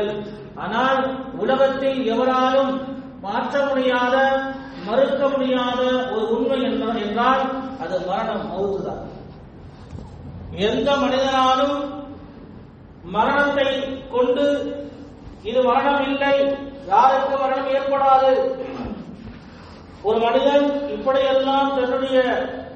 இருக்கிறார்கள் ஆனால் உலகத்தில் எவராலும் மாற்ற முடியாத மறுக்க முடியாத ஒரு உண்மை என்றால் அது மரணம் மௌத்துதான். எந்த மனிதனாலும் மரணத்தை கொண்டு இது மரணம் இல்லை யாருக்கு மரணம் ஏற்படாது? ஒரு மனிதன் இப்படியெல்லாம் தன்னுடைய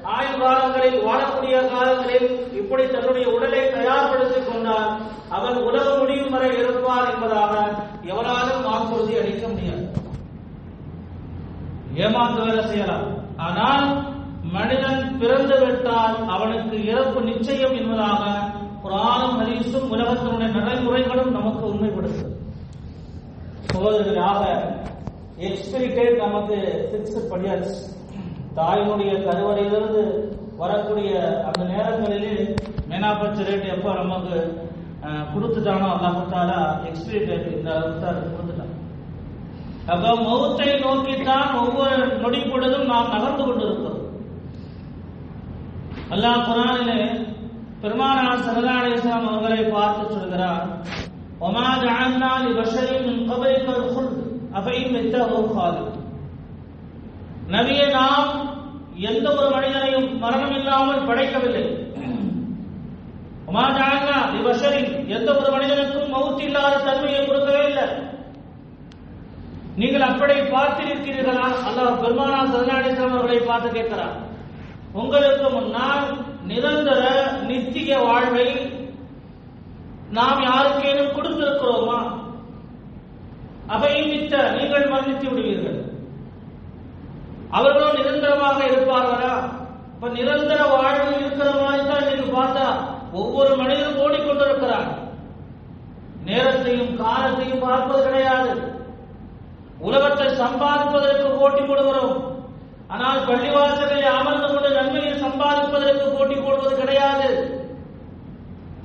ஆயுள் காலங்களில் வாழக்கூடிய காலங்களில் இப்படி தன்னுடைய உடலை தயார்படுத்திக் கொண்டால் அவன் உலக முடியும் வரை இருப்பார் என்பதாக எவராலும் வாக்குறுதி அளிக்க முடியாது. ஏமாந்து வேலை செய்யலாம். ஆனால் மனிதன் பிறந்து விட்டால் அவனுக்கு இறப்பு நிச்சயம் என்பதாக குரானும் ஹதீஸும் உலகத்தினுடைய நடைமுறைகளும் நமக்கு உண்மைப்படுத்தும் சகோதரர்களாக எக்ஸ்பிரிட்டேட் நமக்கு பிக்ஸ்ட் பண்ணியாச்சு. தாயினுடைய கருவறையிலிருந்து வரக்கூடிய அந்த நேரங்களிலே மேனாபட்ச ரேட் எப்போ நமக்கு கொடுத்துட்டானோ அல்லாஹாலா எக்ஸ்பிரி ரேட் இந்த அளவுக்கு கொடுத்துட்டான். அப்போ மௌத்தை நோக்கித்தான் ஒவ்வொரு நொடி பொழுதும் நாம் நகர்ந்து கொண்டிருக்கிறோம். அல்லாஹ் குரானிலே பெருமானார் சரதான இஸ்லாம் அவர்களை பார்த்து சொல்கிறார் ஒமா ஜான்னால் இவ்வஷரின் கபரிக்கல் ஃபுல் அஃபைன் வைத்த ஓ நபியை நாம் எந்த ஒரு மனிதனையும் மரணம் இல்லாமல் படைக்கவில்லை எந்த ஒரு மனிதனுக்கும் மவுத் இல்லாத தன்மையை கொடுக்கவே இல்லை. நீங்கள் அப்படி பார்த்திருக்கிறீர்களா அல்லாஹ் பெருமானா சரணாடித்தம் அவர்களை பார்த்து கேட்கிறார். உங்களுக்கு முன்னால் நிரந்தர நித்திய வாழ்வை நாம் யாருக்கேனும் கொடுத்திருக்கிறோமா? அவை நீங்கள் மரணித்து விடுவீர்கள். அவர்களும் நிரந்தரமாக இருப்பார்களா? இப்ப நிரந்தர வாழ்வு இருக்கிற மாதிரி தான் நீங்க பார்த்தா ஒவ்வொரு மனிதனும் ஓடிக்கொண்டிருக்கிறார் நேரத்தையும் காலத்தையும் பார்ப்பது கிடையாது. உலகத்தை சம்பாதிப்பதற்கு போட்டி போடுகிறோம். ஆனால் பள்ளிவாசலில் அமர்ந்து கொண்டு நன்மையை சம்பாதிப்பதற்கு போட்டி போடுவது கிடையாது.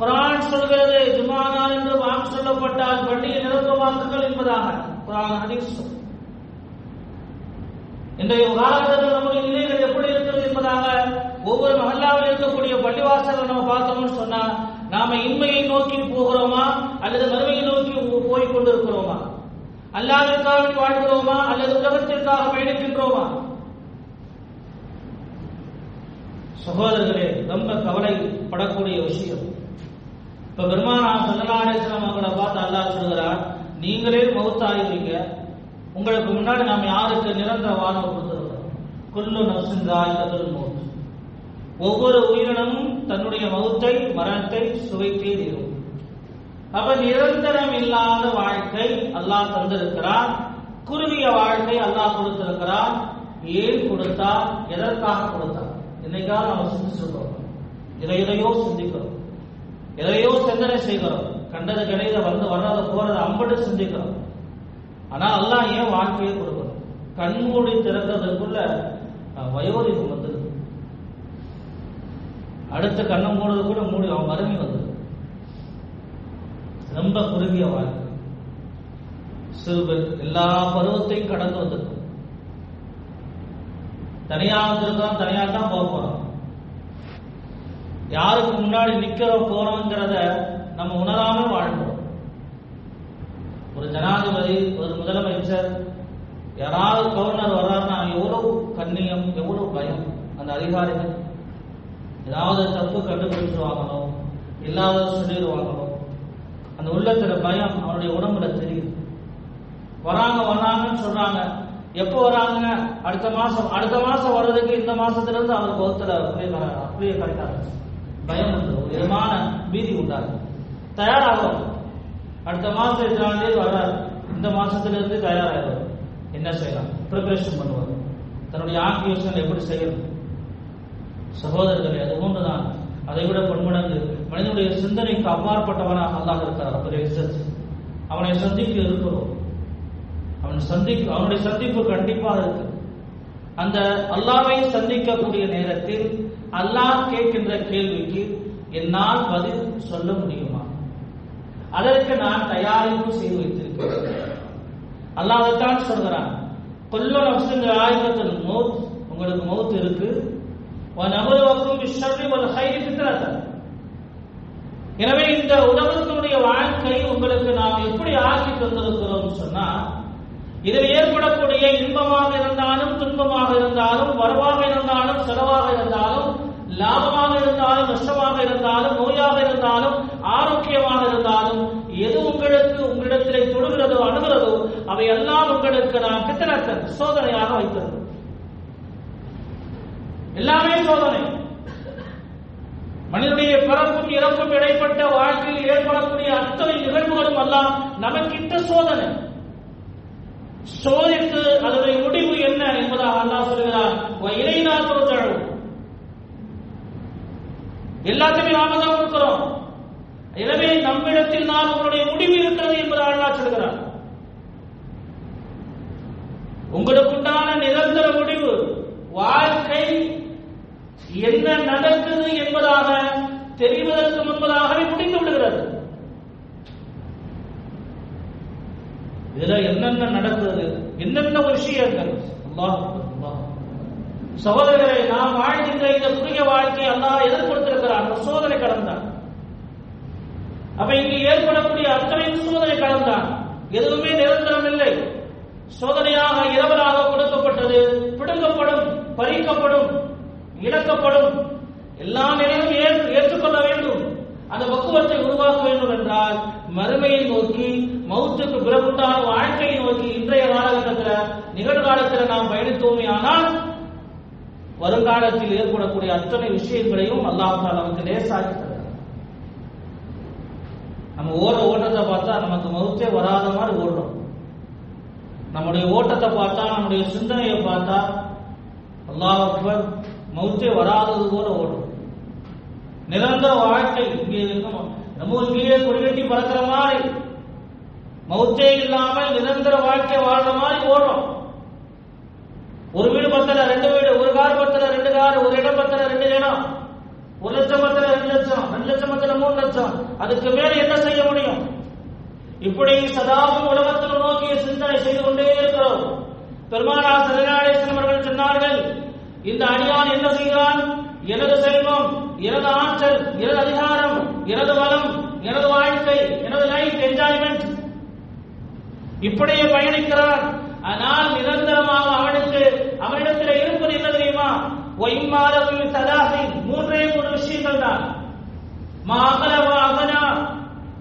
குரான் சொல்கிறது ஜுமானால் என்று வாங்க சொல்லப்பட்டால் பள்ளியை நிரப்பமாக்குங்கள் என்பதாக. குரான் ஹதீஸ் இன்றைய காலகட்டத்தில் நம்முடைய நிலைகள் எப்படி இருக்கிறது என்பதாக ஒவ்வொரு மகல்லாவில் இருக்கக்கூடிய பள்ளிவாசல்கள் நம்ம பார்த்தோம்னு சொன்னா நாம இன்மையை நோக்கி போகிறோமா அல்லது மறுமையை நோக்கி போய் கொண்டிருக்கிறோமா? அல்லாவிற்காக வாழ்கிறோமா அல்லது உலகத்திற்காக பயணிக்கின்றோமா? சகோதரர்களே ரொம்ப கவலைப்படக்கூடிய விஷயம். இப்ப பெருமானா சல்லல்லாஹு அவங்கள பார்த்து அல்லா சொல்கிறார் நீங்களே மௌத்தாயிருவீங்க உங்களுக்கு முன்னாடி நாம் யாருக்கு நிரந்தர வாழ்வு கொடுத்திருக்கிறோம் குல்லு நப்சின் தாய்கத்துல் மௌத் ஒவ்வொரு உயிரினமும் தன்னுடைய மௌத்தை மரணத்தை சுவைத்தே தீரும். அப்ப நிரந்தரம் இல்லாத வாழ்க்கை அல்லாஹ் தந்திருக்கிறார். குறுகிய வாழ்க்கை அல்லாஹ் கொடுத்திருக்கிறார். ஏன் கொடுத்தார்? எதற்காக கொடுத்தார்? இன்னைக்காக நம்ம சிந்திச்சிருக்கிறோம் இதை இதையோ சிந்திக்கிறோம். எதையோ சிந்தனை செய்கிறோம். கண்டது கிடையாது வந்து வர்றதை போறதை அம்பட்டு சிந்திக்கிறோம். ஆனா அல்லாஹ் ஏன் வாழ்க்கையை கொடுக்கணும்? கண்மூடி திறக்கிறதுக்குள்ள வயோதிகம் வந்தது. அடுத்த கண்ணை மூடுறது கூட மூடி அவன் வறுமை வந்தது. ரொம்ப குறுகிய வாழ்க்கை. சிறுவர் எல்லா பருவத்தையும் கடந்து வந்திருக்கும். தனியா வந்திருக்கிறோம் தனியா தான் போக போறோம். யாருக்கு முன்னாடி நிக்கிறோம் போறோங்கிறத நம்ம உணராம வாழ்வோம். ஒரு ஜனாதிபதி ஒரு முதலமைச்சர் யாராவது கவர்னர் வர்றாருன்னா எவ்வளவு கண்ணியம் எவ்வளவு பயம் அந்த அதிகாரிகள். ஏதாவது தப்பு கண்டுபிடிச்சிருவாங்களோ இல்லாத சொல்லிடுவாங்களோ அந்த உள்ளத்துல பயம் அவனுடைய உடம்புல தெரியுது. வராங்க வராங்கன்னு சொல்றாங்க. எப்போ வராங்க? அடுத்த மாசம் அடுத்த மாசம் வர்றதுக்கு இந்த மாசத்துல இருந்து அவருக்கு ஒருத்தர் அப்படியே அப்படியே கிடைக்காது பயம் உண்டு. ஒரு விதமான பீதி உண்டாது தயாராகும் அடுத்த மாசம் எட்டாம் தேதி வர்றாரு இந்த மாசத்துல இருந்து என்ன செய்யலாம்? ப்ரிப்பரேஷன் பண்ணுவார். தன்னுடைய ஆக்கியோசனை எப்படி செய்யணும்? சகோதரர்களே அது போன்றுதான். அதை விட பன்மடங்கு. மனிதனுடைய சிந்தனைக்கு அப்பாற்பட்டவனாக அல்லாஹ் இருக்கிறார். அப்படி அவனை சந்திக்க இருக்கிறோம். அவன் சந்திக்க அவனுடைய சந்திப்பு கண்டிப்பாக இருக்கு. அந்த அல்லாவை சந்திக்கக்கூடிய நேரத்தில் அல்லாஹ் கேட்கின்ற கேள்விக்கு என்னால் பதில் சொல்ல முடியுமா? அதற்கு நான் தயாரிப்பு செய்து வைத்திருக்கிறேன். அல்லாஹ் சொல்கிறான். கொல்ல நப்சுங்க ஆயுதத்தில் மௌத் உங்களுக்கு மௌத் இருக்கு. நபருவக்கும் விஷர்ரி ஒரு ஹைரி எனவே இந்த உலகத்தினுடைய வாழ்க்கை உங்களுக்கு நாம் எப்படி ஆக்கி தந்திருக்கிறோம் சொன்னா இதில் ஏற்படக்கூடிய இன்பமாக இருந்தாலும் துன்பமாக இருந்தாலும் வரவாக இருந்தாலும் செலவாக இருந்தாலும் லாபமாக இருந்தாலும் நஷ்டமாக இருந்தாலும் நோயாக இருந்தாலும் ஆரோக்கியமாக இருந்தாலும் எது உங்களுக்கு உங்களிடத்திலே தொடுகிறதோ அணுகிறதோ அவை எல்லாம் உங்களுக்கு நான் கிட்டத்தட்ட சோதனையாக வைத்தது எல்லாமே சோதனை. மனிதனுடைய பிறப்பும் இறப்பும் இடைப்பட்ட வாழ்க்கையில் ஏற்படக்கூடிய அத்தனை நிகழ்வுகளும் எல்லாம் நமக்கிட்ட சோதனை. சோதித்து அதனுடைய முடிவு என்ன என்பதாக அல்லாஹ் சொல்கிறார் இறை துறத்தழும் எல்லாத்தையுமே நாம தான் கொடுக்கிறோம். எனவே நம்மிடத்தில் நான் உங்களுடைய முடிவு இருக்கிறது என்பதை அல்லா சொல்கிறார் உங்களுக்குண்டான நிரந்தர முடிவு வாழ்க்கை என்ன நடக்குது என்பதாக தெரிவதற்கு முன்பதாகவே முடிந்து விடுகிறது. இதுல என்னென்ன நடக்குது என்னென்ன விஷயங்கள்? அல்லாஹ் சகோதரர்களை நாம் வாழ்கின்ற இந்த புதிய வாழ்க்கையை அல்லாஹ் எதிர்கொடுத்திருக்கிறான். ஒரு சோதனை கடந்தான். அப்ப இங்கு ஏற்படக்கூடிய அத்தனையும் சோதனை கடந்தான். எதுவுமே நிரந்தரம் இல்லை. சோதனையாக இரவலாக கொடுக்கப்பட்டது. பிடுங்கப்படும் பறிக்கப்படும் இழக்கப்படும். எல்லா நிலையும் ஏற்று- ஏற்றுக்கொள்ள வேண்டும். அந்த பக்குவத்தை உருவாக்க வேண்டும் என்றால் மறுமையை நோக்கி மௌத்துக்கு பிறகுண்டான வாழ்க்கையை நோக்கி இன்றைய காலகட்டத்தில் நிகழ்காலத்தில் நாம் பயணித்தோமே ஆனால் வருங்காலத்தில் ஏற்படக்கூடிய அத்தனை விஷயங்களையும் அல்லாஹால நமக்கு லேசாக்கி நம்ம ஓட ஓட்டத்தை பார்த்தா நமக்கு மௌத்தே வராத மாதிரி ஓடுறோம். நம்முடைய ஓட்டத்தை பார்த்தா நம்முடைய சிந்தனையை பார்த்தா அல்லாஹ் அக்பர் மௌத்தே வராதது போல ஓடும். நிரந்தர வாழ்க்கை இங்கே இருக்கும். நம்ம கீழே கொடிகட்டி பறக்கிற மாதிரி மௌத்தே இல்லாமல் நிரந்தர வாழ்க்கை வாழ்ற மாதிரி ஓடுறோம். ஒரு வீடு பத்தல ரெண்டு வீடு பத்தல ஒரு இடம் பத்திர ரெண்டு இடம். ஒரு லட்சம் பத்திர ரெண்டு லட்சம் ரெண்டு லட்சம் பத்திர மூணு லட்சம். அதுக்கு மேல என்ன செய்ய முடியும்? இப்படி சதாவும் உலகத்தில் நோக்கிய சிந்தனை செய்து கொண்டே இருக்கிறோம். பெருமானா சரணாலேசன் அவர்கள் சொன்னார்கள் இந்த அடியான் என்ன செய்கிறான்? எனது செல்வம் எனது ஆற்றல் எனது அதிகாரம் எனது வளம் எனது வாழ்க்கை எனது லைஃப் என்ஜாய்மெண்ட். இப்படியே பயணிக்கிறான். ஆனால் நிரந்தரமாக அவனுக்கு அவனிடத்தில் இருப்பது என்ன தெரியுமா ஒய்மாதவில் சதாசி மூன்றே மூன்று விஷயங்கள் தான் மாகலவ அவனா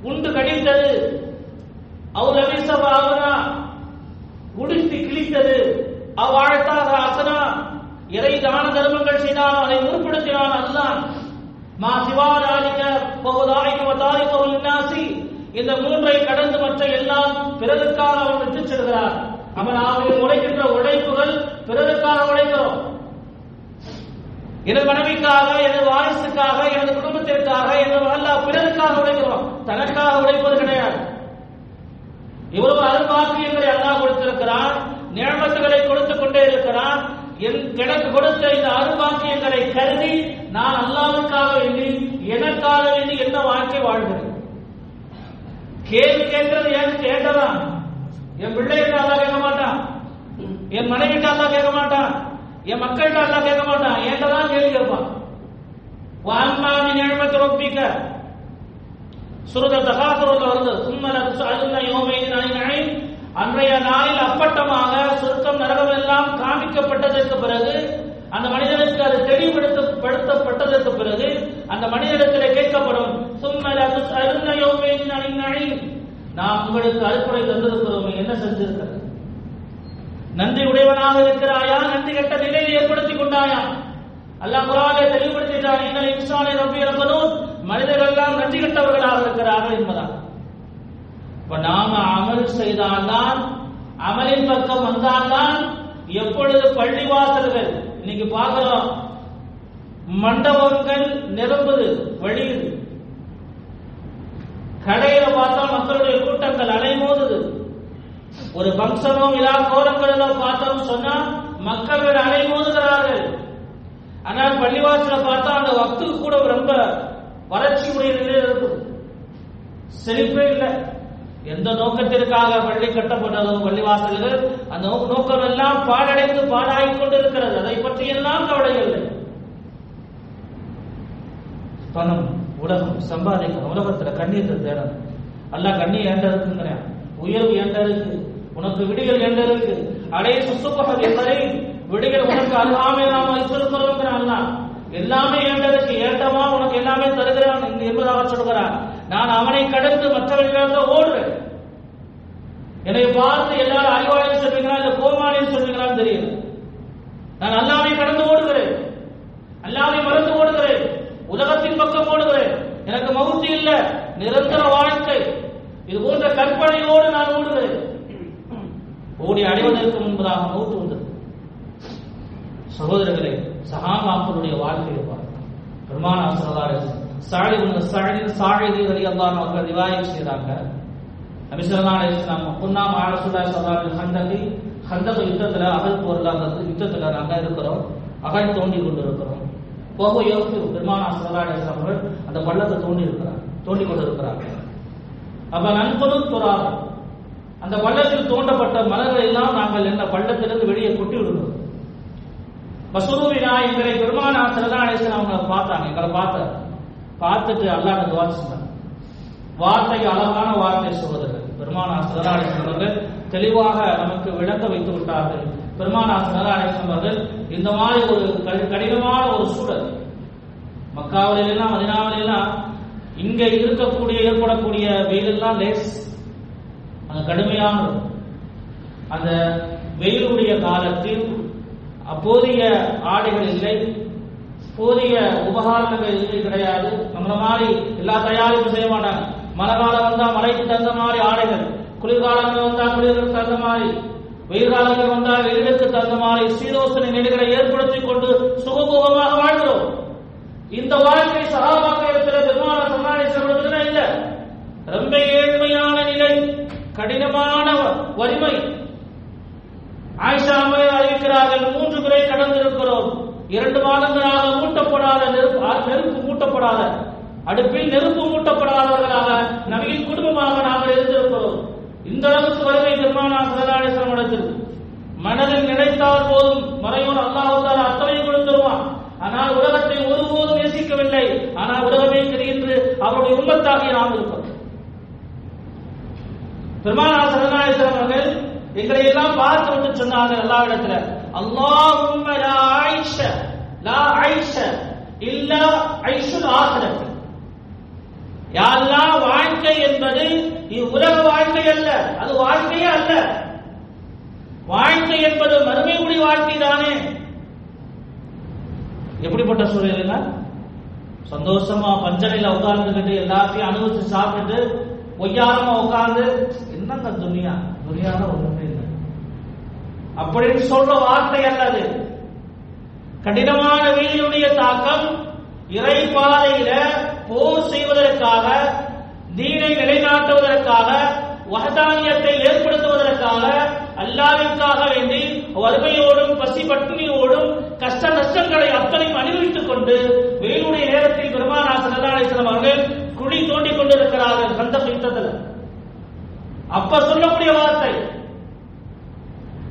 உண்டு கடித்தது அவர் அபிசவ அவனா உடுத்தி கிழித்தது அவ்வாழ்த்தாக அசனா இறை தான தர்மங்கள் செய்தாலும் அதை உருப்படுத்தினான் அதுதான் மா சிவாராலிக பகுதாரிக வதாரிக இன்னாசி இந்த மூன்றை கடந்து மற்ற எல்லாம் பிறருக்காக அவன் விட்டுச் செல்கிறார் அவன் அவர்கள் உழைக்கின்ற உழைப்புகள் பிறருக்காக உழைக்கிறோம் எனது மனைவிக்காக எனது வாரிசுக்காக எனது குடும்பத்திற்காக எனது அல்லா பிறருக்காக உழைக்கிறோம் தனக்காக உழைப்பது கிடையாது. இவ்வளவு அருள்வாக்கியங்களை அல்லாஹ் கொடுத்திருக்கிறான் நியமத்துகளை கொடுத்துக் கொண்டே இருக்கிறான். என் எனக்கு கொடுத்த இந்த அருள்வாக்கியங்களை கருதி நான் அல்லாவுக்காக வேண்டி எனக்காக வேண்டி என்ன வாழ்க்கை வாழ்கிறேன் கேள்வி கேட்கறது ஏன் கேட்டதான் என் பிள்ளைகிட்ட அல்லா கேட்க மாட்டான். என் மனைவிட்டு அல்லா கேட்க மாட்டான். என் மக்கள்கிட்ட அல்லா கேட்க மாட்டான். என்கிட்ட தான் கேள்வி கேட்பான்? வான்மாமி நியமத்தை ஒப்பிக்க சுருத தகாசுரத்தில் வருது சும்மல அழுந்த யோமையின் அணிநழை அன்றைய நாளில் அப்பட்டமாக சுருக்கம் நரகம் எல்லாம் காமிக்கப்பட்டதற்கு பிறகு அந்த மனிதனுக்கு அது தெளிவுபடுத்தப்பட்டதற்கு பிறகு அந்த மனிதனிடத்தில் கேட்கப்படும் சும்மல அழுந்த யோமையின் அணிநழை நாம் உங்களுக்கு அறுப்புரை தந்திருக்கிறோம் என்ன செஞ்சிருக்கிறது? நன்றி உடையவனாக இருக்கிறாயா? நன்றி கெட்ட நிலையை ஏற்படுத்தி கொண்டாயா? அல்லாஹ் குரானை தெளிவுபடுத்திட்டான் இன்னல் இன்சானை நம்பி இருப்பதும் மனிதர்கள் எல்லாம் நன்றி கெட்டவர்களாக இருக்கிறார்கள் என்பதால். இப்ப நாம அமல் செய்தால்தான் அமலின் பக்கம் வந்தால்தான் எப்பொழுது பள்ளிவாசல்கள் இன்னைக்கு பார்க்கிறோம் மண்டபங்கள் நிரம்புது வழியுது. கடையில பார்த்தா மக்களுடைய கூட்டங்கள் அலைமோதுது. ஒரு பங்கனோ விழா கோலங்களிலோ பார்த்தோம் சொன்னா மக்கள் அலைமோதுகிறார்கள் ஆனால் பள்ளிவாசல பார்த்தா அந்த வக்துக்கு கூட ரொம்ப வறட்சி உடைய இருக்கும். செழிப்பே இல்லை. எந்த நோக்கத்திற்காக பள்ளி கட்டப்பட்டதோ பள்ளிவாசல்கள் அந்த நோக்கம் எல்லாம் பாழடைந்து பாழாகிக் கொண்டிருக்கிறது. அதை பற்றி எல்லாம் கவலை இல்லை. பணம் உலகம் சம்பாதிக்கணும். உலகத்துல கண்ணீர் தேடணும். எல்லாம் கண்ணி ஏண்ட இருக்குங்கிறேன்? உயர்வு ஏண்ட இருக்கு? உனக்கு விடிகள் ஏண்ட இருக்கு அடைய சுசுபகம் என்பதை விடிகள் உனக்கு அருகாமை நாம் வைத்திருக்கிறோங்கிறான் அல்லாஹ் எல்லாமே ஏண்டதுக்கு ஏற்றமா உனக்கு எல்லாமே தருகிறான் என்பதாக சொல்கிறான் நான் அவனை கடந்து மற்றவர்களாக ஓடுறேன் என்னை பார்த்து எல்லாரும் அறிவாளின்னு சொல்வீங்களா இல்ல கோமாளின்னு சொல்வீங்களான்னு தெரியல. நான் அல்லாவை கடந்து ஓடுகிறேன். அல்லாவை மறந்து ஓடுகிறேன். உலகத்தின் பக்கம் ஓடுகிறேன். எனக்கு மகுத்தி இல்ல. நிரந்தர வாழ்க்கை. இது போன்ற கற்பனையோடு நான் ஓடுகிறேன். ஓடி அடைவதற்கு முன்பதாக மௌத்து வந்தது. சகோதரர்களே சஹாபாக்களுடைய வாழ்க்கையை பார்க்கலாம் பெருமான சல்லாரு சாழி சாழி சாழி ரலி அல்லாஹ் அவர்கள் ரிவாயம் செய்தாங்க. நபி ஸல்லல்லாஹு புன்னாம் வஸல்லம் குன்னாம் ஹந்தகி ஹந்தக யுத்தத்தில் அகல் பொருளாக அந்த நாங்கள் இருக்கிறோம். அகல் தோண்டி கொண்டு இருக்கிறோம் போக யோசித்து பெருமானா ஸல்லல்லாஹு அலைஹி அவர்கள் அந்த பள்ளத்தை தோண்டி இருக்கிறார் தோண்டி கொண்டு இருக்கிறாங்க அப்ப நண்பனும் துறாக அந்த பள்ளத்தில் தோண்டப்பட்ட மலர்கள் எல்லாம் நாங்கள் என்ன பள்ளத்திலிருந்து வெளியே கொட்டி விடுவோம் மசூருவினா எங்களை பெருமான ஸல்லல்லாஹு அலைஹி அவங்களை பார்த்தாங்க. எங்களை பார்த்தார் பார்த்துட்டு அல்லாஹ் துவா சொன்னாங்க வார்த்தை அழகான வார்த்தை சொல்வதற்கு பெருமான ஸல்லல்லாஹு அலைஹி அவர்கள் தெளிவாக நமக்கு விளக்க வைத்து விட்டார்கள். பெருமானா ஸல்லல்லாஹு அலைஹி அவர்கள் இந்த மாதிரி ஒரு கடினமான ஒரு சூழல். மக்காவில எல்லாம் மதினாவில எல்லாம் இங்க இருக்கக்கூடிய ஏற்படக்கூடிய வெயில் எல்லாம் லேஸ். அது கடுமையான அந்த வெயிலுடைய காலத்தில் அப்போதைய ஆடைகள் இல்லை போதிய உபகாரணங்கள் எதுவுமே கிடையாது. நம்மள மாதிரி எல்லா தயாரிப்பும் செய்ய மாட்டாங்க. மழை காலம் வந்தா மழைக்கு தகுந்த மாதிரி ஆடைகள் குளிர்காலங்கள் வந்தா குளிருக்கு தகுந்த மாதிரி வெயில் காலங்கள் வந்தா வெயிலுக்கு தகுந்த மாதிரி சீதோசனை நிலைகளை ஏற்படுத்திக் கொண்டு சுகபோகமாக வாழ்கிறோம். இந்த வாழ்க்கை சகாபாக்கியத்தில் பெருமான சமாளிச்சவர்களுக்கு இல்லை. ரொம்ப ஏழ்மையான நிலை. கடினமான வலிமை ஆயிஷாமை அறிவிக்கிறார்கள் மூன்று முறை கடந்திருக்கிறோம். இரண்டு மாதங்களாக மூட்டப்படாத நெருப்பு நெருப்பு மூட்டப்படாத அடுப்பில் நெருப்பு மூட்டப்படாதவர்களாக நபியின் குடும்பமாக நாங்கள் இருந்திருக்கிறோம். இந்த அளவுக்கு வறுமை பெருமானா சரதாடேஸ்வரம் இடத்தில் மனதில் நினைத்தால் போதும். மறையோர் அல்லாஹால அத்தனை கொடுத்துருவான் ஆனால் உலகத்தை ஒருபோதும் நேசிக்கவில்லை. ஆனால் உலகமே தெரிகின்ற அவருடைய உண்மத்தாகி நாம் இருக்கிறோம் பெருமானார் சரணாயசரம் அவர்கள் எங்களை எல்லாம் பார்த்து விட்டு சொன்னார்கள் அல்லாவிடத்துல அல்லாஹும்ம லா ஆயிஷ லா ஆயிஷ இல்ல ஐஷுல் ஆஹிரத் யா வாழ்க்கை என்பது உலக வாழ்க்கை அல்ல அது வாழ்க்கையே அல்ல. வாழ்க்கை என்பது மறுமையுடைய வாழ்க்கை தானே. எப்படிப்பட்ட சூழல் சந்தோஷமா பஞ்சனையில உட்கார்ந்துக்கிட்டு எல்லாத்தையும் அனுபவிச்சு சாப்பிட்டு ஒய்யாரமா உட்கார்ந்து என்னங்க துனியா? துனியால ஒண்ணுமே இல்லை. அப்படின்னு சொல்ற வார்த்தை அல்லது? கடினமான வெயிலுடைய தாக்கம் இறை பாதையில போர் செய்வதற்காக தீனை நிலைநாட்டுவதற்காக வகதானியத்தை ஏற்படுத்துவதற்காக அல்லாவிற்காக வேண்டி வறுமையோடும் பசி பட்டினியோடும் கஷ்ட நஷ்டங்களை அத்தனையும் அனுபவித்துக் கொண்டு வெயிலுடைய நேரத்தில் பெருமானா சல்லாசலம் அவர்கள் குழி தோண்டிக் கொண்டிருக்கிறார்கள் அந்த யுத்தத்தில் அப்ப சொல்லக்கூடிய வார்த்தை.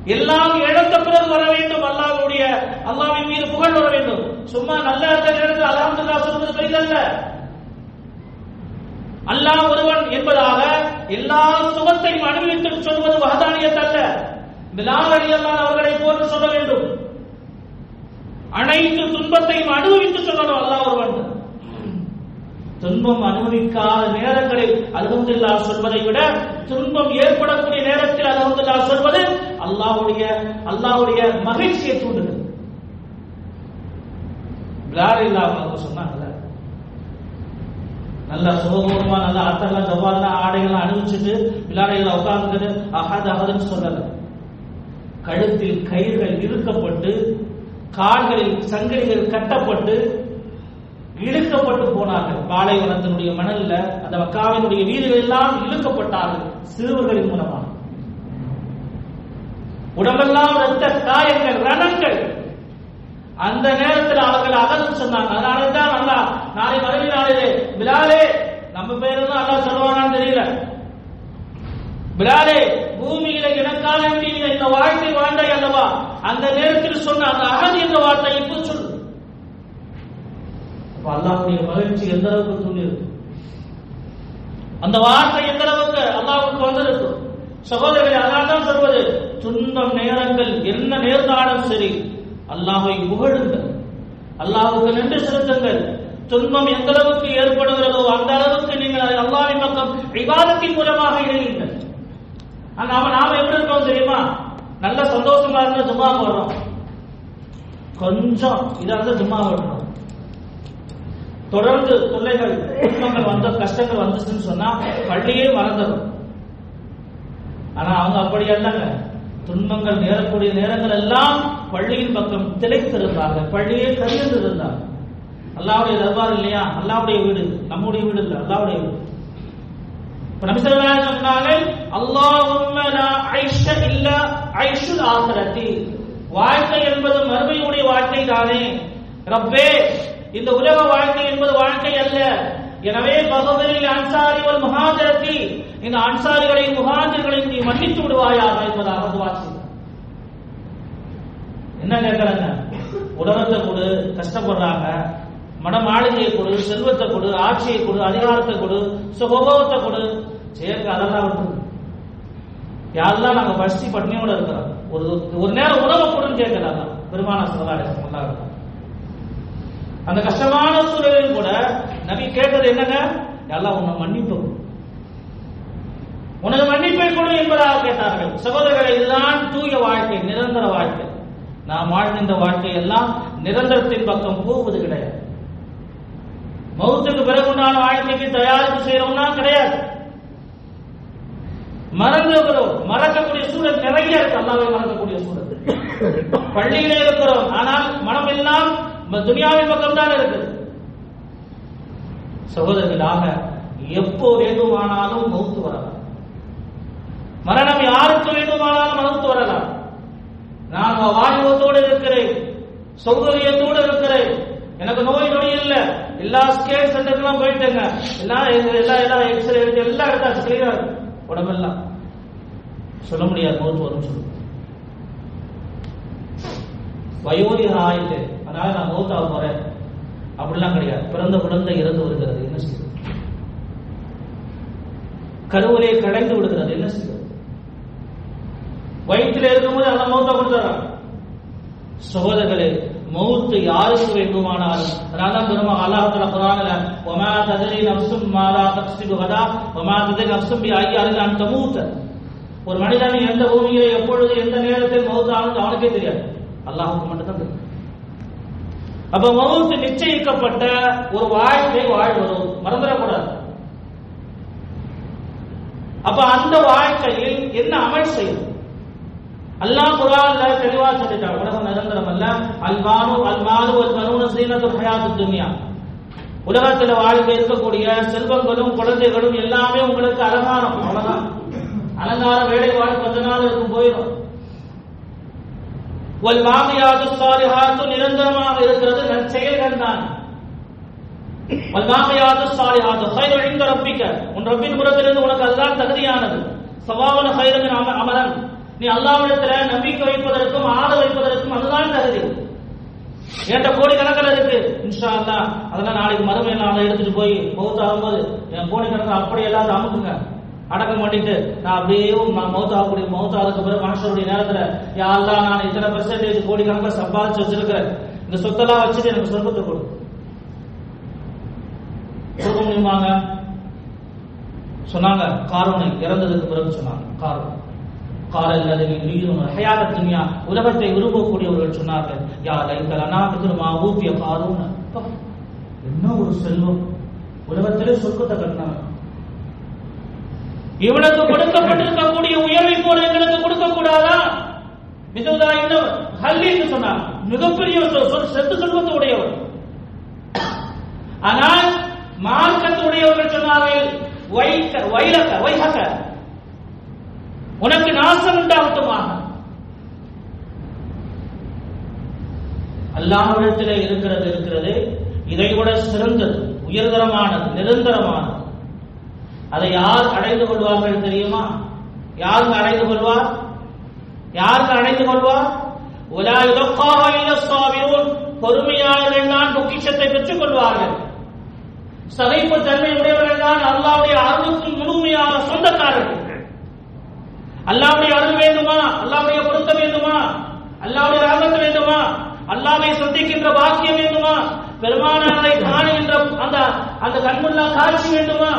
எல்லாம் இழந்த பிறகு வர வேண்டும் அல்லாவுடைய அல்லாவின் மீது புகழ் வர வேண்டும். சும்மா நல்லா இருக்க நேரத்தில் அல்ஹம்துலில்லாஹ் சொல்வது பெரிதல்ல அல்லாஹ் ஒருவன் என்பதாக எல்லா சுகத்தையும் அனுபவித்து சொல்வது வகதானியத் அல்ல. பிலால் ரலியல்லாஹு அவர்களை போன்று சொல்ல வேண்டும். அனைத்து துன்பத்தையும் அனுபவித்து சொல்லணும் அல்லாஹ் ஒருவன். துன்பம் அனுபவிக்காத நேரங்களில் அல்ஹம்துலில்லா சொல்வதை விட துன்பம் ஏற்படக்கூடிய நேரத்தில் அல்ஹம்துலில்லா சொல்வது அல்லாவுடைய அல்லாவுடைய மகிழ்ச்சியை தூண்டுகிறது பிலால் இல்லாம சொன்னாங்கல்ல? நல்ல சுகபூர்வமா நல்ல அத்தெல்லாம் ஜவ்வாலாம் ஆடைகள்லாம் அணிவிச்சுட்டு பிலாடைகளை உட்கார்ந்துட்டு அகது அகதுன்னு சொல்லல கழுத்தில் கயிறுகள் இழுக்கப்பட்டு கால்களில் சங்கிலிகள் கட்டப்பட்டு இழுக்கப்பட்டு போனார்கள். பாலைவனத்தினுடைய மணல்ல அந்த மக்காவினுடைய வீடுகள் எல்லாம் இழுக்கப்பட்டார்கள் சிறுவர்களின் மூலமாக. உடம்பெல்லாம் ரத்த காயங்கள் ரணங்கள். அந்த நேரத்தில் அவர்கள் அகலும் சொன்னாங்க. அதனால தான் அல்லா நாளை மறுபடி நாளிலே பிலாலே நம்ம பேரெல்லாம் அல்லா சொல்லுவானான்னு தெரியல. பிலாலே பூமியில எனக்காக வேண்டி இந்த வாழ்க்கை வாழ்ந்தாய் அல்லவா? அந்த நேரத்தில் சொன்ன அந்த அகல் என்ற வார்த்தை இப்போ சொல்லு அப்ப மகிழ்ச்சி எந்த அளவுக்கு துணியிருக்கு அந்த வார்த்தை எந்த அளவுக்கு அல்லாவுக்கு வந்திருக்கும் சகோதரர்களை அல்லாஹ் சொல்வது துன்பம் நேரங்கள் என்ன நேர்ந்தாலும் சரி அல்லாஹை புகழுங்கள். அல்லாஹுக்கு நின்று செலுத்துங்கள். துன்பம் எந்த அளவுக்கு ஏற்படுகிறதோ அந்த அளவுக்கு நீங்கள் அதை அல்லாவின் பக்கம் விவாதத்தின் மூலமாக இணையுங்கள். ஆனா நாம நாம எப்படி இருக்கோம் தெரியுமா? நல்ல சந்தோஷமா இருந்தா சும்மா போடுறோம். கொஞ்சம் இதா இருந்தா சும்மா விடுறோம் தொடர்ந்து தொல்லைகள் துன்பங்கள் வந்த கஷ்டங்கள் வந்துச்சுன்னு சொன்னா பள்ளியே மறந்துடும். ஆனா அவங்க அப்படி அல்லங்க. துன்பங்கள் நேரக்கூடிய நேரங்கள் எல்லாம் பள்ளியின் பக்கம் திளைத்திருந்தார்கள் பள்ளியே கரியந்திருந்தார்கள் அல்லாவுடைய தர்பார் இல்லையா? அல்லாவுடைய வீடு. நம்முடைய வீடு இல்ல அல்லாவுடைய வீடு. சொன்னாங்க வாழ்க்கை என்பது மறுமையுடைய வாழ்க்கை தானே. ரப்பே இந்த உலக வாழ்க்கை என்பது வாழ்க்கை அல்ல. எனவே பகவதில் அன்சாரி ஒரு முஹாஜரத்தி இந்த அன்சாரிகளையும் முஹாஜிர்களையும் நீ மன்னித்து விடுவாயாக என்பதாக துவா என்ன கேட்கறாங்க? உலகத்தை கொடு கஷ்டப்படுறாங்க. மன மாளிகையை கொடு செல்வத்தை கொடு ஆட்சியை கொடு அதிகாரத்தை கொடு சுகபோகத்தை கொடு. சேர்க்க அதெல்லாம் விட்டு யாரெல்லாம் நாங்க பசி பட்னியோட இருக்கிறோம்? ஒரு ஒரு நேரம் உணவை கொடுன்னு கேட்கறாங்க பெருமான சொல்லலாம் அந்த கஷ்டமான சூழலில் கூட நபி கேட்டது என்னங்க? எல்லாம் உன்னை மன்னிப்பு உனது மன்னிப்பை கொடு என்பதாக கேட்டார்கள். சகோதரர்களை இதுதான் தூய வாழ்க்கை நிரந்தர வாழ்க்கை. நாம் வாழ்கின்ற வாழ்க்கை எல்லாம் நிரந்தரத்தின் பக்கம் போவது கிடையாது. மௌத்துக்கு பிறகுண்டான வாழ்க்கைக்கு தயாரிப்பு செய்யறோம்னா கிடையாது. மறந்துகிறோம் மறக்கக்கூடிய சூழல் நிறைய இருக்கு. அல்லாவை மறக்கக்கூடிய சூழல். பள்ளியிலே இருக்கிறோம். ஆனால் மனம் எல்லாம் துனியாவின் பக்கம் தான் இருக்கு சகோதரர்களாக எப்போ வேண்டுமானாலும் மௌத்து வரலாம். மரணம் யாருக்கு வேண்டுமானாலும் மௌத்து வரலாம். நான் வாயுவத்தோடு இருக்கிறேன் சௌகரியத்தோடு இருக்கிறேன். எனக்கு நோய் நொடி இல்ல. எல்லா ஸ்கேன் சென்டர்லாம் போயிட்டேங்க. எல்லாம் எல்லா எல்லா எக்ஸ்ரே எடுத்து எல்லாம் எடுத்தாச்சு கிளியரா இருக்கு. உடம்பெல்லாம். சொல்ல முடியாது மௌத்து வரும் சொல்லு வயோதிக ஆயிட்டு அதனால நான் மௌத்தாக போறேன் அப்படிலாம் கிடையாது. பிறந்த குழந்தை இறந்து வருகிறது என்ன செய்யுது கருவலே கடைந்து விடுகிறது. என்ன செய்யுது வயிற்றில் இருக்கும்போது அந்த மௌத்தை கொடுத்துறான் சகோதரர்களே மௌத்து யாருக்கு வேண்டுமானாலும் அதனால தான் பெருமா அல்லாஹத்துல குரான்ல ஒமா ததரி நப்சும் மாலா தக்ஸிபு கதா ஒமா ததரி நப்சும் பி ஐயா ஒரு மனிதன் எந்த பூமியில எப்பொழுது எந்த நேரத்தில் மௌத்து ஆனது அவனுக்கே தெரியாது. அல்லாஹுக்கு மட்டும்தான் தெரியும். அப்ப மௌத்து நிச்சயிக்கப்பட்ட ஒரு வாழ்க்கை வாழ்வதும் மறந்துடக்கூடாது. அப்ப அந்த வாழ்க்கையில் என்ன அமல் செய்யும்? அல்லாஹ் குர்ஆன்ல தெளிவா சொல்லிட்டான் உலகம் நிரந்தரம் அல்ல. அல்மானு அல்மானு ஒரு பனூன சீனத்து ஹயாத்து துன்யா. உலகத்துல வாழ்க்கை இருக்கக்கூடிய செல்வங்களும் குழந்தைகளும் எல்லாமே உங்களுக்கு அலங்காரம் அவ்வளவுதான். அலங்கார வேலை வாழ் கொஞ்ச நாள் இருக்கும் போயிடும் வல் மாமியாது சாலிஹாத்து நிரந்தரமாக இருக்கிறது நற்செயல்கள் தான் வல் வாமையாது சாலிஹாத்து ஹைரு இன்த ரப்பிக்க உன் ரப்பின் புறத்திலிருந்து உனக்கு அதுதான் தகுதியானது. சவாவன ஹைரு அம அமரன் நீ அல்லாவிடத்துல நம்பிக்கை வைப்பதற்கும் ஆத வைப்பதற்கும் அதுதான் தகுதி. என்கிட்ட கோடிக்கணக்கில் இருக்கு. இன்ஷா அல்லா அதெல்லாம் நாளைக்கு மறுமை நான் எடுத்துட்டு போய் மௌத் ஆகும்போது என் கோடிக்கணக்கில் அப்படி எல்லாரும் அமுக்குங்க அடக்கம் பண்ணிட்டு நான் அப்படியே மௌத்தாகக்கூடிய ஆகக்கூடிய பிறகு மனுஷருடைய நேரத்துல யாரெல்லாம் நான் இத்தனை பெர்சன்டேஜ் கோடிக்கணக்கில் சம்பாதிச்சு வச்சிருக்கிறேன். இந்த சொத்தெல்லாம் வச்சுட்டு எனக்கு சொர்க்கத்தை கொடு. கொடுக்க முடியுமாங்க சொன்னாங்க காரோனை இறந்ததுக்கு பிறகு சொன்னாங்க காரோன் உலகத்தை விரும்பக்கூடியவர்கள் சொன்னார்கள். யா என்ன ஒரு செல்வம். உலகத்திலே சொர்க்கத்தை கட்டினாங்க. இவனுக்கு கொடுக்கப்பட்டிருக்கக்கூடிய உயர்வை போல எங்களுக்கு கொடுக்க கூடாதா மிகுதா இன்னும் ஹல்லின்னு சொன்னாங்க மிகப்பெரிய செத்து செல்வத்தை உடையவர். ஆனால் மார்க்கத்துடையவர்கள் சொன்னார்கள் வைலக்க வைஹக்க. உனக்கு நாசம் உண்டாகட்டுமாக அல்லாஹ்விடத்திலே இருக்கிறது இருக்கிறது. இதை விட சிறந்தது உயர்தரமானது நிரந்தரமானது. அதை யார் அடைந்து கொள்வார்கள் தெரியுமா? யாருக்கு அடைந்து கொள்வார்? யாருக்கு அடைந்து கொள்வார்? உலா யுலக்காஹா இல்ல ஸாபிரூன் பொறுமையாளர்கள் தான் பொக்கிஷத்தை பெற்றுக் கொள்வார்கள். சகைப்பு தன்மை உடையவர்கள் தான் அல்லாவுடைய அருளுக்கு முழுமையான சொந்தக்காரர்கள். அல்லாவுடைய அருள் வேண்டுமா? அல்லாவுடைய பொருத்தம் வேண்டுமா? அல்லாவுடைய ராகத்து வேண்டுமா? அல்லாவை சந்திக்கின்ற பாக்கியம் வேண்டுமா? பெருமானாரை காணுகின்ற அந்த அந்த கண்முல்லா காட்சி வேண்டுமா?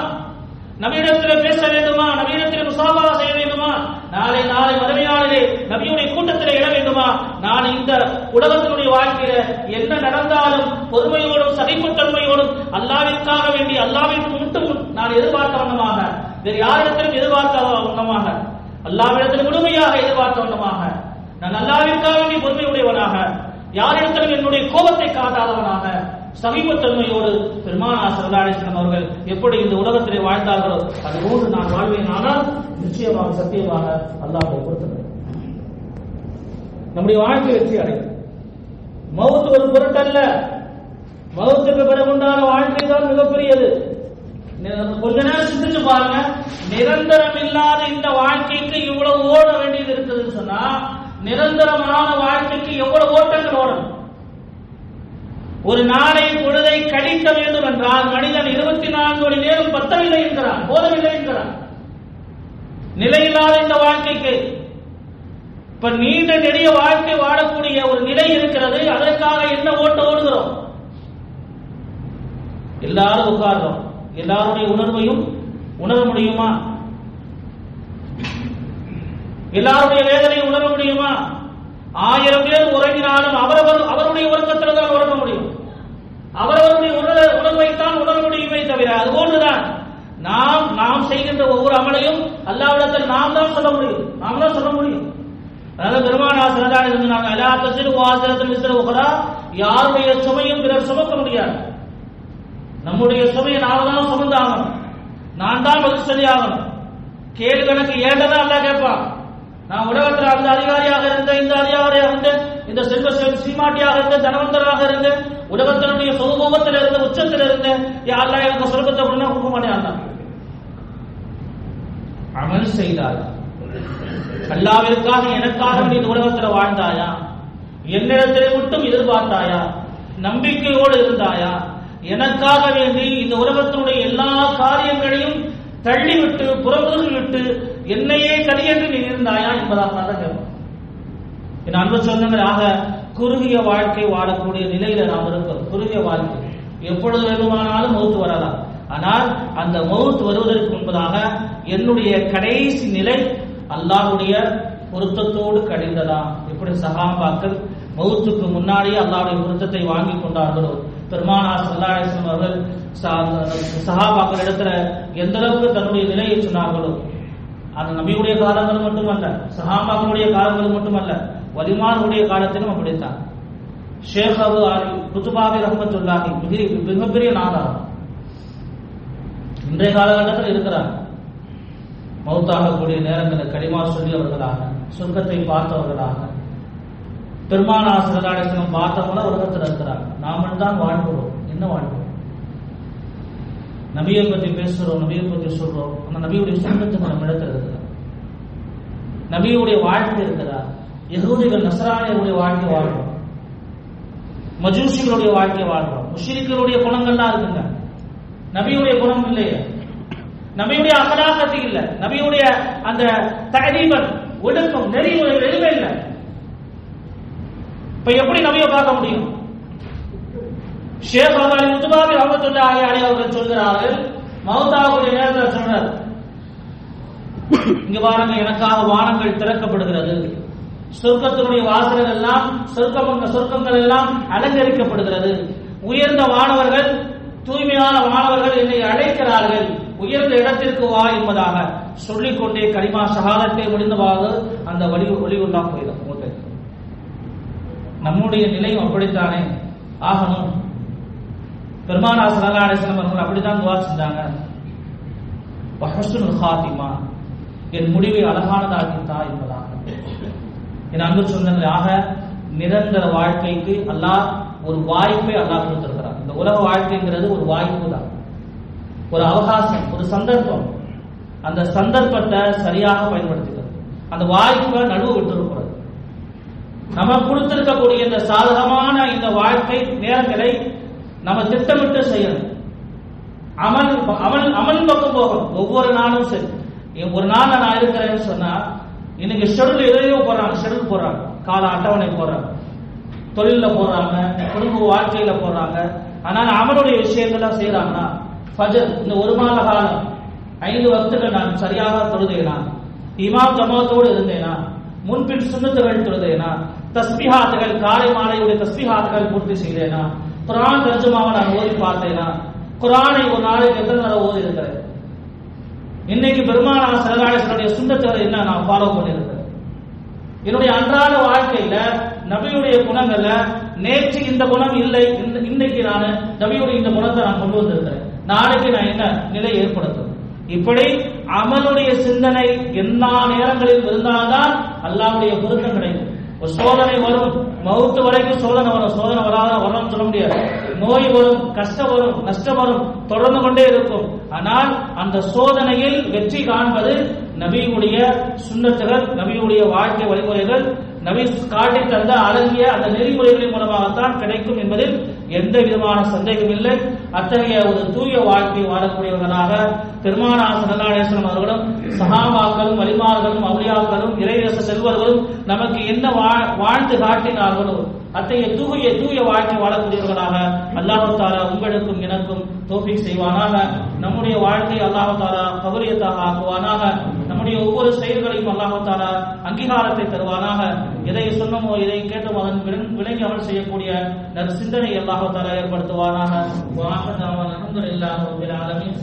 நவீனத்தில் பேச வேண்டுமா? நவீனத்தில் முசாபா செய்ய வேண்டுமா? நாளை நாளை மறுமையாளிலே நபியுடைய கூட்டத்தில் இட வேண்டுமா? நான் இந்த உலகத்தினுடைய வாழ்க்கையில என்ன நடந்தாலும் பொறுமையோடும் சகிப்புத்தன்மையோடும் அல்லாவிற்காக வேண்டி அல்லாவிற்கு மட்டும் நான் எதிர்பார்த்த வண்ணமாக வேறு யாரிடத்திலும் எதிர்பார்த்த வண்ணமாக அல்லாவிடத்தில் முழுமையாக எதிர்பார்த்த வண்ணமாக நான் அல்லாவிற்காக வேண்டி பொறுமையுடையவனாக யாரிடத்திலும் என்னுடைய கோபத்தை காட்டாதவனாக சமீபத்தன்மையோடு பெருமானா சரதாடேஸ்வரன் அவர்கள் எப்படி இந்த உலகத்திலே வாழ்ந்தார்களோ அதுபோன்று நான் வாழ்வேன். ஆனால் நிச்சயமாக சத்தியமாக அல்லாஹை பொறுத்தது நம்முடைய வாழ்க்கை வெற்றி அடையும். மவுத்து ஒரு பொருட்டல்ல. மவுத்துக்கு பிறகு உண்டான வாழ்க்கை தான் மிகப்பெரியது. கொஞ்ச நேரம் சிந்திச்சு பாருங்க. நிரந்தரம் இல்லாத இந்த வாழ்க்கைக்கு இவ்வளவு ஓட வேண்டியது இருக்குதுன்னு சொன்னா நிரந்தரமான வாழ்க்கைக்கு எவ்வளவு ஓட்டங்கள் ஓடணும்? ஒரு நாளை பொழுதை கழிக்க வேண்டும் என்றால் மனிதன் இருபத்தி நான்கு மணி நேரம் பத்தவில்லை என்கிறான் போதவில்லை என்கிறான். நிலையில்லாத இந்த வாழ்க்கைக்கு இப்ப நீண்ட நெடிய வாழ்க்கை வாழக்கூடிய ஒரு நிலை இருக்கிறது அதற்காக என்ன ஓட்ட ஓடுகிறோம்? எல்லாரும் உட்கார்றோம். எல்லாருடைய உணர்வையும் உணர முடியுமா? எல்லாருடைய வேதனையை உணர முடியுமா? ஆயிரம் பேர் உறங்கினாலும் அவரவர் அவருடைய உறக்கத்தில் தான் உறங்க முடியும். அவரவருடைய உணர உணர்வைத்தான் உணர முடியுமே தவிர அது ஒன்றுதான் நாம் நாம் செய்கின்ற ஒவ்வொரு அமலையும் அல்லாவிடத்தில் நாம் தான் சொல்ல முடியும். நாம் தான் சொல்ல முடியும். அதாவது பெருமானா சிறந்தாடி இருந்தாங்க அல்லா தசிறு வாசலத்தில் விசிற உகரா. யாருடைய சுமையும் பிறர் சுமக்க முடியாது. நம்முடைய சுமையை நாம தான் சுமந்தாகணும். நான் தான் பதில் சரியாகணும் கேள்வி கணக்கு ஏண்டதான் எல்லாம் கேட்பான்? நான் உலகத்தில் அந்த அதிகாரியாக இருந்தேன் இந்த அதிகாரியாக இருந்தேன் இந்த செல்வ சீமாட்டியாக இருந்தேன் தனவந்தராக இருந்தேன் உலகத்தினுடைய சுகபோகத்தில் இருந்த உச்சத்தில் இருந்தேன் யாரெல்லாம் எனக்கு சொர்க்கத்தை உடனே கொடுக்க மாட்டேன் அமல் செய்தார் அல்லாவிற்காக எனக்காக நீ இந்த உலகத்தில் வாழ்ந்தாயா? என்னிடத்திலே மட்டும் எதிர்பார்த்தாயா? நம்பிக்கையோடு இருந்தாயா? எனக்காக வேண்டி இந்த உலகத்தினுடைய எல்லா காரியங்களையும் தள்ளிவிட்டு புறமுதுகி விட்டு என்னையே கலியென்று நீ இருந்தாயா என்பதாக தான் கேட்போம் என் அன்பு சொந்தங்கள் ஆக குறுகிய வாழ்க்கை வாழக்கூடிய நிலையில நாம் இருக்கிறோம் குறுகிய வாழ்க்கை. எப்பொழுது வேண்டுமானாலும் மௌத்து வரலாம். ஆனால் அந்த மௌத் வருவதற்கு முன்பதாக என்னுடைய கடைசி நிலை அல்லாஹுடைய பொருத்தத்தோடு கழிந்ததா எப்படி சகாபாக்கள் மௌத்துக்கு முன்னாடியே அல்லாவுடைய பொருத்தத்தை வாங்கி கொண்டார்களோ? பெருமானா சல்லாஹம் அவர்கள் சகாபாக்கள் இடத்துல எந்த அளவுக்கு தன்னுடைய நிலையை சொன்னார்களோ? அது நபியுடைய காலங்கள் மட்டுமல்ல சஹாபாக்களுடைய காலங்கள் மட்டுமல்ல வலிமானுடைய காலத்திலும் அப்படித்தான் ஷேக் அபு ஆலி குத்துபாபி ரஹமத்துல்லாஹி மிக மிகப்பெரிய நாதாரம் இன்றைய காலகட்டத்தில் இருக்கிறார். மௌத்தாகக்கூடிய நேரங்களில் கடிமா சொல்லியவர்களாக சொர்க்கத்தை பார்த்தவர்களாக பெருமானா சிறதாடேசனம் பார்த்தவங்கள உலகத்தில் இருக்கிறார். நாமல் தான் வாழ்கிறோம். நபியை பற்றி பேசுறோம் நபியை பற்றி சொல்றோம். அந்த நபியுடைய சொந்தத்துக்கு நம்ம இடத்துல இருக்கிறார் நபியுடைய வாழ்க்கை இருக்கிறார் யகூதிகள் நசராணியருடைய வாழ்க்கை வாழ்றோம். மஜூசிகளுடைய வாழ்க்கை வாழ்றோம். முஷிரிக்களுடைய குணங்கள்லாம் இருக்குங்க. நபியுடைய குணம் இல்லையே. நபியுடைய அகலாகத்து இல்லை. நபியுடைய அந்த தகதீபன் ஒடுக்கம் நெறிமுறைகள் எதுவுமே இல்லை. இப்ப எப்படி நபியை பார்க்க முடியும்? ஷேக் அலி முத்துபாபி ரஹமத்துல்லாஹி அலி அவர்கள் சொல்கிறார்கள் மௌத்தாவுடைய நேரத்தில் சொன்னார் இங்க பாருங்க எனக்காக வானங்கள் திறக்கப்படுகிறது. சொர்க்கத்தினுடைய வாசல்கள் எல்லாம் சொர்க்கம் சொர்க்கங்கள் எல்லாம் அலங்கரிக்கப்படுகிறது. உயர்ந்த வானவர்கள் தூய்மையான மாணவர்கள் என்னை அழைக்கிறார்கள். உயர்ந்த இடத்திற்கு வா என்பதாக சொல்லிக்கொண்டே கரிமா சகாதத்தை முடிந்தவாக அந்த வழி ஒளிவுள்ளா போயிடும் நம்முடைய நிலையும் அப்படித்தானே. ஆகணும் பெருமானா சல்லா அலிஸ்லாம் அவர்கள் அப்படிதான் துவா செஞ்சாங்க. வஹஸ்னுல் ஹாத்திமா என் முடிவை அழகானதாகித்தா என்பதாக. என் அன்பு சொந்தங்கள் நிரந்தர வாழ்க்கைக்கு அல்லாஹ் ஒரு வாய்ப்பை அல்லாஹ் கொடுத்திருக்கிறார் இந்த உலக வாழ்க்கைங்கிறது ஒரு வாய்ப்பு தான். ஒரு அவகாசம் ஒரு சந்தர்ப்பம். அந்த சந்தர்ப்பத்தை சரியாக பயன்படுத்துகிறது அந்த வாய்ப்பை நடுவு விட்டுருக்கிறது நம்ம கொடுத்திருக்கக்கூடிய இந்த சாதகமான இந்த வாழ்க்கை நேரங்களை நம்ம திட்டமிட்டு செய்யணும். அமல் அமல் அமல் பக்கம் போகணும். ஒவ்வொரு நாளும் சரி. ஒரு நாள்ல நான் இருக்கிறேன்னு சொன்னா இன்னைக்கு ஷெடியூல் எதையோ போறாங்க ஷெடியூல் போடுறாங்க. கால அட்டவணை போறாங்க தொழில போடுறாங்க. குடும்ப வாழ்க்கையில போடுறாங்க. ஆனால் அவனுடைய விஷயங்கள்லாம் செய்யறாங்கன்னா ஃபஜர் இந்த ஒரு மாத காலம் ஐந்து வக்துகள் நான் சரியாக தொழுதேனா இமாம் ஜமாத்தோடு இருந்தேனா முன்பின் சுண்ணத்துகள் தொழுதேனா தஸ்பிஹாத்துகள் காலை மாலையுடைய தஸ்பிஹாத்துகள் பூர்த்தி செய்தேனா குரான் தர்ஜமாவை நான் ஓதி பார்த்தேனா? குரானை ஒரு நாளைக்கு எத்தனை தடவை ஓதி இருக்கிறேன் இன்னைக்கு பெருமானா சரகாலேஸ்வருடைய சுண்ணத்துகளை என்ன? நான் ஃபாலோ பண்ணியிருக்கிறேன். என்னுடைய அன்றாட வாழ்க்கையில நபியுடைய குணங்கள்ல நேற்று இந்த குணம் இல்லை இந்த- இன்னைக்கு நான் நபியுடைய இந்த குணத்தை நான் கொண்டு வந்திருக்கிறேன். நாளைக்கு நான் என்ன நிலை ஏற்படுத்தும்? இப்படி அமலுடைய சிந்தனை எல்லா நேரங்களில் இருந்தால்தான் அல்லாவுடைய பொருத்தம் கிடைக்கும். ஒரு சோதனை வரும் மவுத்து வரைக்கும் சோதனை வரும். சோதனை வராத வரணும்னு சொல்ல முடியாது. நோய் வரும் கஷ்டம் வரும் நஷ்டம் வரும் தொடர்ந்து கொண்டே இருக்கும். ஆனால் அந்த சோதனையில் வெற்றி காண்பது நபியுடைய சுண்ணத்துகள் நபியுடைய வாழ்க்கை வழிமுறைகள் நபி காட்டி தந்த அழகிய அந்த நெறிமுறைகளின் மூலமாகத்தான் கிடைக்கும் என்பதில் எந்த விதமான சந்தேகம் இல்லை. அத்தகைய ஒரு தூய வாழ்க்கை வாழக்கூடியவர்களாக பெருமானா சரணாடேஸ்வரம் அவர்களும் சகாபாக்களும் வலிமார்களும் அவுளியாக்களும் இறைவேச செல்வர்களும் நமக்கு என்ன வாழ்ந்து காட்டினார்களோ அத்தகைய தூய தூய வாழ்க்கை வாழக்கூடியவர்களாக அல்லாஹு தாலா உங்களுக்கும் எனக்கும் தோஃபிக் செய்வானாக. நம்முடைய வாழ்க்கை அல்லாஹு கௌரியத்தாக ஆக்குவானாக. நம்முடைய ஒவ்வொரு செயல்களையும் அல்லாஹு அங்கீகாரத்தை தருவானாக. எதை சொன்னமோ எதை கேட்டோமோ அதன் விளங்கி அமல் செய்யக்கூடிய நல் சிந்தனை அல்லாஹு ஏற்படுத்துவானாக. வாஹதாவான் அல்ஹம்துலில்லாஹி ரப்பில் ஆலமீன்.